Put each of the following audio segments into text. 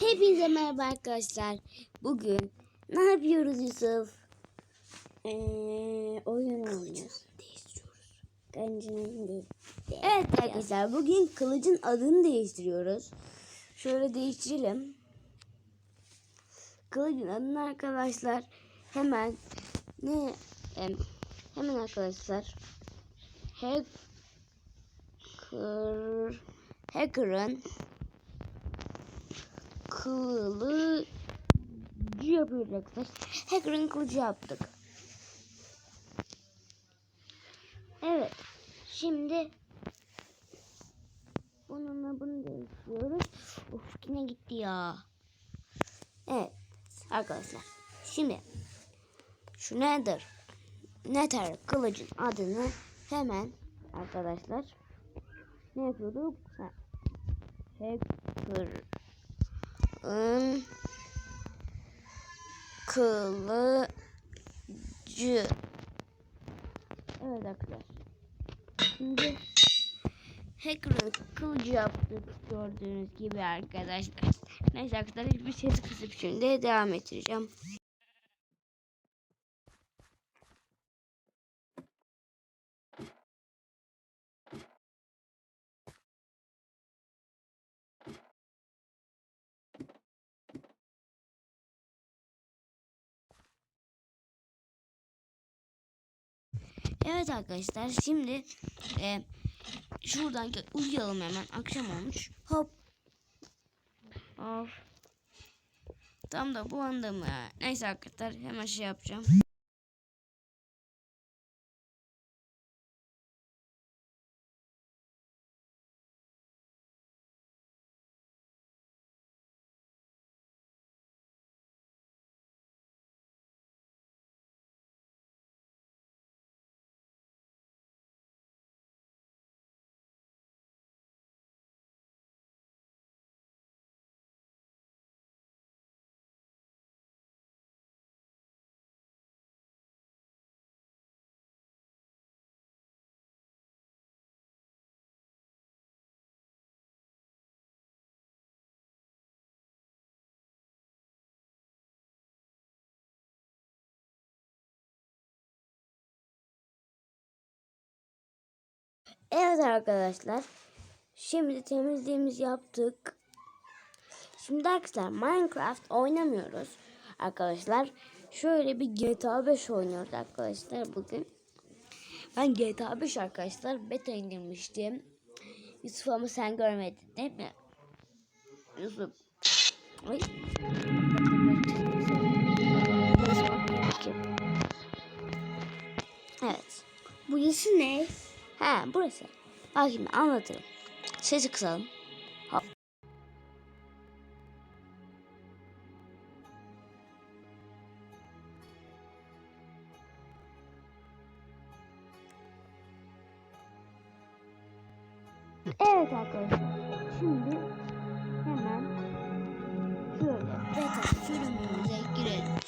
Hepinize merhaba arkadaşlar. Bugün ne yapıyoruz Yusuf? Ee, oyun oynuyoruz. Değiştiriyoruz. Kılıcını değil. Evet arkadaşlar bugün kılıcın adını değiştiriyoruz. Şöyle değiştirelim. Kılıcın adını arkadaşlar hemen ne em, hemen arkadaşlar hacker hacker'ın kılıcı arkadaşlar. Hacker'ın kılıcı yaptık. Evet. Şimdi bununla bunu değiştiriyoruz. Of yine gitti ya. Evet arkadaşlar. Şimdi şu nedir? Nether kılıcın adını hemen arkadaşlar ne yapıyorduk? Ha. Hacker'ın kılıcı. Evet arkadaşlar. Şimdi Hacker'ın kılıcı yaptık gördüğünüz gibi arkadaşlar. Neyse arkadaşlar hiçbir şey kısıp şimdi devam ettireceğim. Evet arkadaşlar şimdi e, şuradan uyuyalım hemen akşam olmuş. Hop. Of. Tam da bu anda mı? Neyse arkadaşlar hemen şey yapacağım. Evet arkadaşlar. Şimdi temizliğimizi yaptık. Şimdi arkadaşlar Minecraft oynamıyoruz. Arkadaşlar şöyle bir GTA 5 oynuyoruz arkadaşlar bugün. Ben GTA 5 arkadaşlar beta indirmiştim. Yusuf ama sen görmedin değil mi? Yusuf. Ay. Evet. Burası ne? Ha burası. Bak şimdi anlatırım. Sesi kısalım. Hop. Evet arkadaşlar. Şimdi hemen şöyle beta sürümümüze girelim.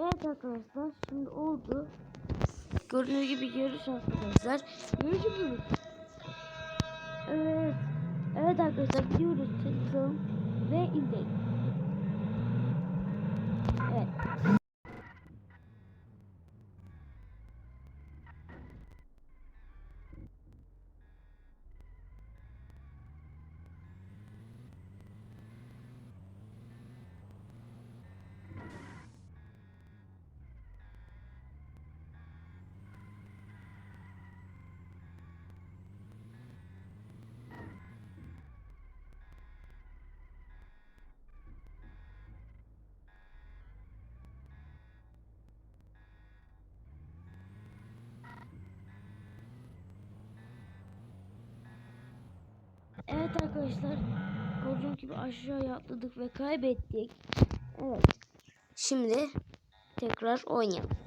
Evet arkadaşlar şimdi oldu. Gördüğünüz gibi yarış arkadaşlar. Yapıyoruz. Evet. Evet arkadaşlar gidiyoruz. Çıktım ve izleyin. Evet. Evet arkadaşlar. Gördüğünüz gibi aşağıya atladık ve kaybettik. Evet. Şimdi tekrar oynayalım.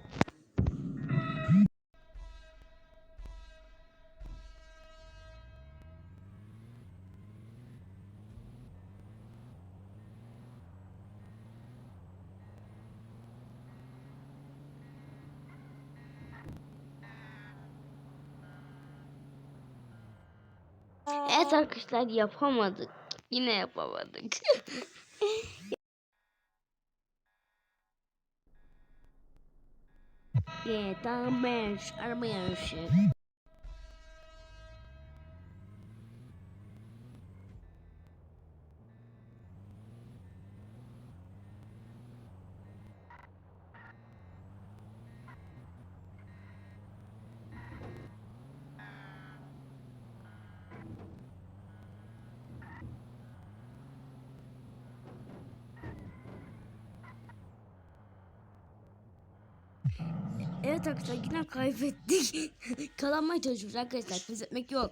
Evet arkadaşlar yapamadık. Yine yapamadık. GTA 5 araba yarışı. Evet arkadaşlar yine kaybettik. Kazanmaya çalışıyoruz arkadaşlar. Pes etmek yok.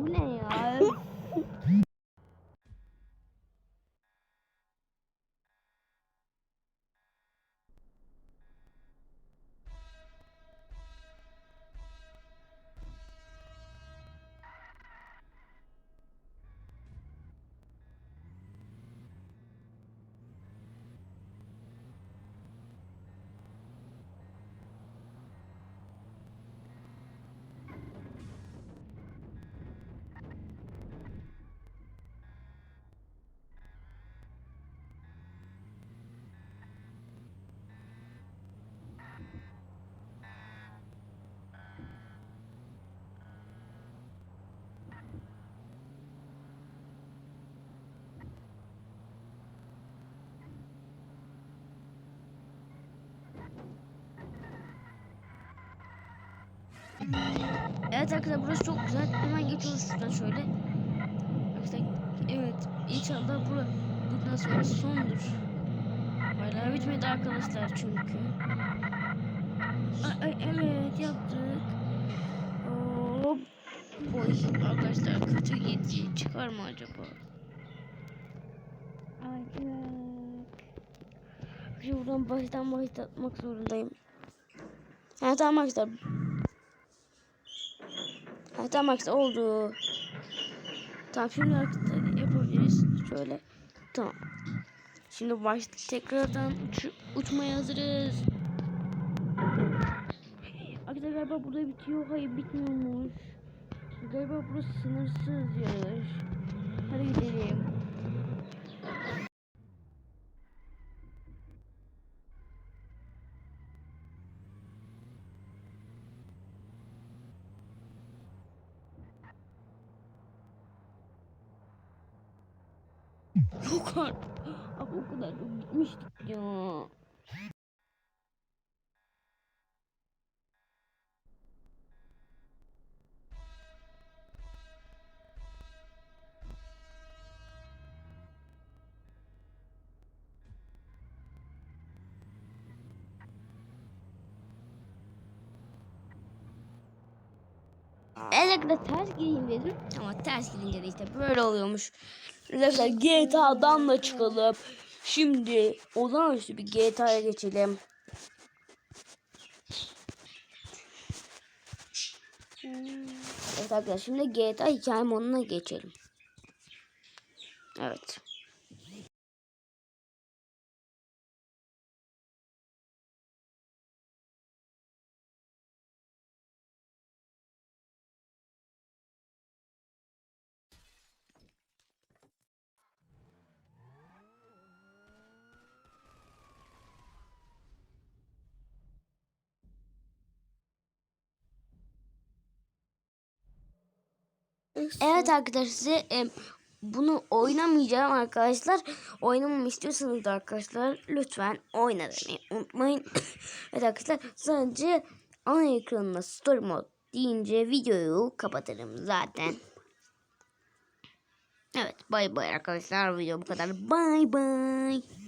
Bu ne ya? Evet arkadaşlar burası çok güzel. Hemen geçiyoruz şuradan şöyle. Evet inşallah bura bundan sonra sondur. Hala bitmedi arkadaşlar çünkü. Ay, evet yaptık. Hop. Oy arkadaşlar kötü gitti. Çıkar mı acaba? Şimdi buradan baştan başlatmak zorundayım. Ha tamam arkadaşlar. İşte oldu. Tamam şimdi yapabiliriz. Şöyle. Tamam. Şimdi baş tekrardan uç, uçmaya hazırız. Arkadaşlar galiba burada bitiyor. Hayır bitmiyormuş. Galiba burası sınırsız yarış. Hadi gidelim. Yok artık. Abi o kadar da gitmiştik ya. Elekle ters gireyim dedim ama ters girince de işte böyle oluyormuş. Arkadaşlar GTA'dan da çıkalım. Şimdi olağanüstü bir GTA'ya geçelim. Evet arkadaşlar şimdi GTA hikaye moduna geçelim. Evet. Evet arkadaşlar e, bunu oynamayacağım arkadaşlar. Oynamamı istiyorsanız da arkadaşlar lütfen oyna demeyi unutmayın. evet arkadaşlar sadece ana ekranına story mode deyince videoyu kapatırım zaten. Evet bay bay arkadaşlar video bu kadar. Bay bay.